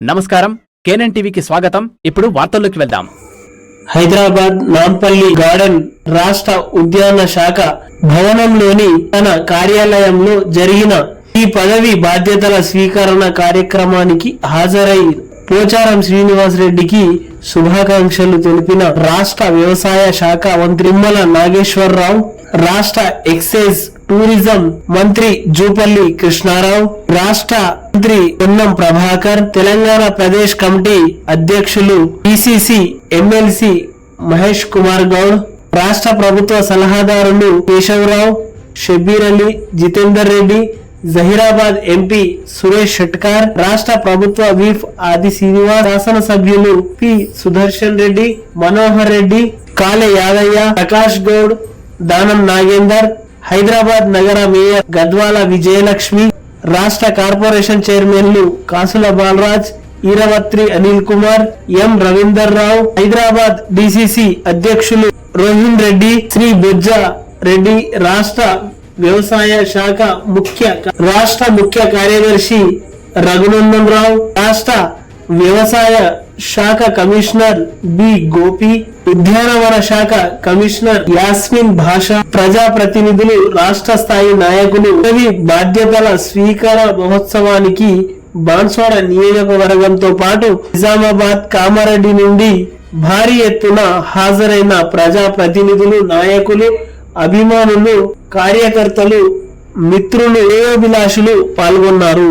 నమస్కారం. కేనన్ టీవీకి స్వాగతం. ఇప్పుడు వార్తల్లోకి వెళ్దాం. హైదరాబాద్ నాంపల్లి గార్డెన్ రాష్ట్ర ఉద్యాన శాఖ భవనంలోని తన కార్యాలయంలో జరిగిన ఈ పదవి బాధ్యతల స్వీకరణ కార్యక్రమానికి హాజరై పోచారం శ్రీనివాస్ రెడ్డికి శుభాకాంక్షలు తెలిపిన రాష్ట్ర వ్యవసాయ శాఖ మంత్రి నిమ్మల నాగేశ్వరరావు రాష్ట్ర ఎక్సైజ్ టూరిజం మంత్రి జూపల్లి కృష్ణారావు రాష్ట్ర మంత్రి పొన్నం ప్రభాకర్ తెలంగాణ ప్రదేశ్ కమిటీ అధ్యక్షులు పిసిసి ఎమ్మెల్సీ మహేష్ కుమార్ గౌడ్ రాష్ట్ర ప్రభుత్వ సలహాదారులు కేశవరావు షబీర్ అలీ జితేందర్ రెడ్డి జహీరాబాద్ ఎంపీ సురేష్ షట్కార్ రాష్ట్ర ప్రభుత్వ వీఫ్ ఆది శ్రీనివాస్ శాసనసభ్యులు పి సుదర్శన్ రెడ్డి మనోహర్ రెడ్డి కాలే యాదయ్య ప్రకాష్ గౌడ్ దానం నాగేందర్ హైదరాబాద్ నగర మేయర్ గద్వాల విజయలక్ష్మి రాష్ట్ర కార్పొరేషన్ చైర్మన్లు కాసుల బాలరాజ్ ఈరవత్రి అనిల్ కుమార్ ఎం రవీందర్ రావు హైదరాబాద్ డిసిసి అధ్యక్షులు రోహిన్ రెడ్డి శ్రీ బుజ్జ రెడ్డి రాష్ట్ర వ్యవసాయ శాఖ ముఖ్య రాష్ట్ర ముఖ్య కార్యదర్శి రఘునందన్ రావు రాష్ట్ర వ్యవసాయ శాఖ కమిషనర్ బి గోపి ఉద్యానవన శాఖ కమిషనర్ యాస్మిన్ భాష ప్రజా ప్రతినిధులు రాష్ట్ర స్థాయి నాయకులు పదవి బాధ్యతల స్వీకార మహోత్సవానికి బాన్స్వాడ నియోజకవర్గంతో పాటు నిజామాబాద్ కామారెడ్డి నుండి భారీ ఎత్తున హాజరైన ప్రజా ప్రతినిధులు నాయకులు అభిమానులు కార్యకర్తలు మిత్రులు ఏయోభిలాషులు పాల్గొన్నారు.